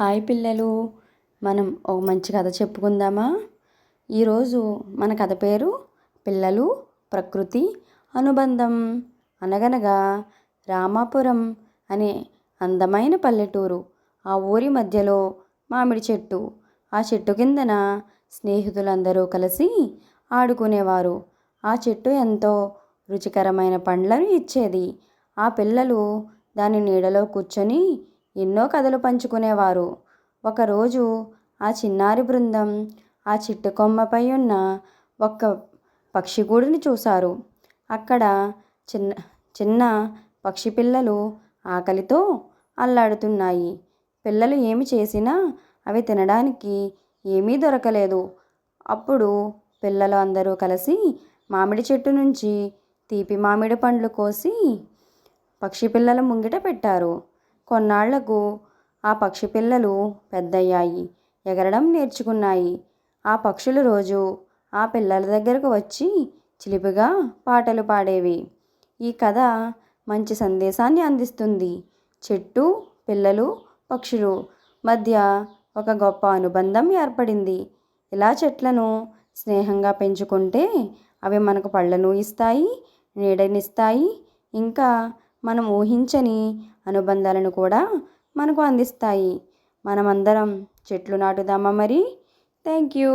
Hi పిల్లలు మనం ఒక మంచి కథ చెప్పుకుందామా? ఈరోజు మన కథ పేరు పిల్లలు ప్రకృతి అనుబంధం. అనగనగా రామాపురం అనే అందమైన పల్లెటూరు ఆ ఊరి మధ్యలో మామిడి చెట్టు. ఆ చెట్టు కిందన స్నేహితులందరూ కలిసి ఆడుకునేవారు. ఆ చెట్టు ఎంతో రుచికరమైన పండ్లను ఇచ్చేది. ఆ పిల్లలు దాని నీడలో కూర్చొని ఎన్నో కథలు పంచుకునేవారు. ఒకరోజు ఆ చిన్నారి బృందం ఆ చెట్టు కొమ్మపై ఉన్న ఒక్క పక్షిగూడుని చూశారు. అక్కడ చిన్న చిన్న పక్షి పిల్లలు ఆకలితో అల్లాడుతున్నాయి. పిల్లలు ఏమి చేసినా అవి తినడానికి ఏమీ దొరకలేదు. అప్పుడు పిల్లలు అందరూ కలిసి మామిడి చెట్టు నుంచి తీపి మామిడి పండ్లు కోసి పక్షి పిల్లల ముంగిట పెట్టారు. కొన్నాళ్ళకు ఆ పక్షి పిల్లలు పెద్దయ్యాయి. ఎగరడం నేర్చుకున్నాయి. ఆ పక్షులు రోజు ఆ పిల్లల దగ్గరకు వచ్చి చిలిపిగా పాటలు పాడేవి. ఈ కథ మంచి సందేశాన్ని అందిస్తుంది. చెట్టు పిల్లలు పక్షులు మధ్య ఒక గొప్ప అనుబంధం ఏర్పడింది. ఇలా చెట్లను స్నేహంగా పెంచుకుంటే అవి మనకు పళ్ళను ఇస్తాయి నీడనిస్తాయి ఇంకా మనం ఊహించని అనుబంధాలను కూడా మనకు అందిస్తాయి. మనమందరం చెట్లు నాటుదామా మరి? Thank you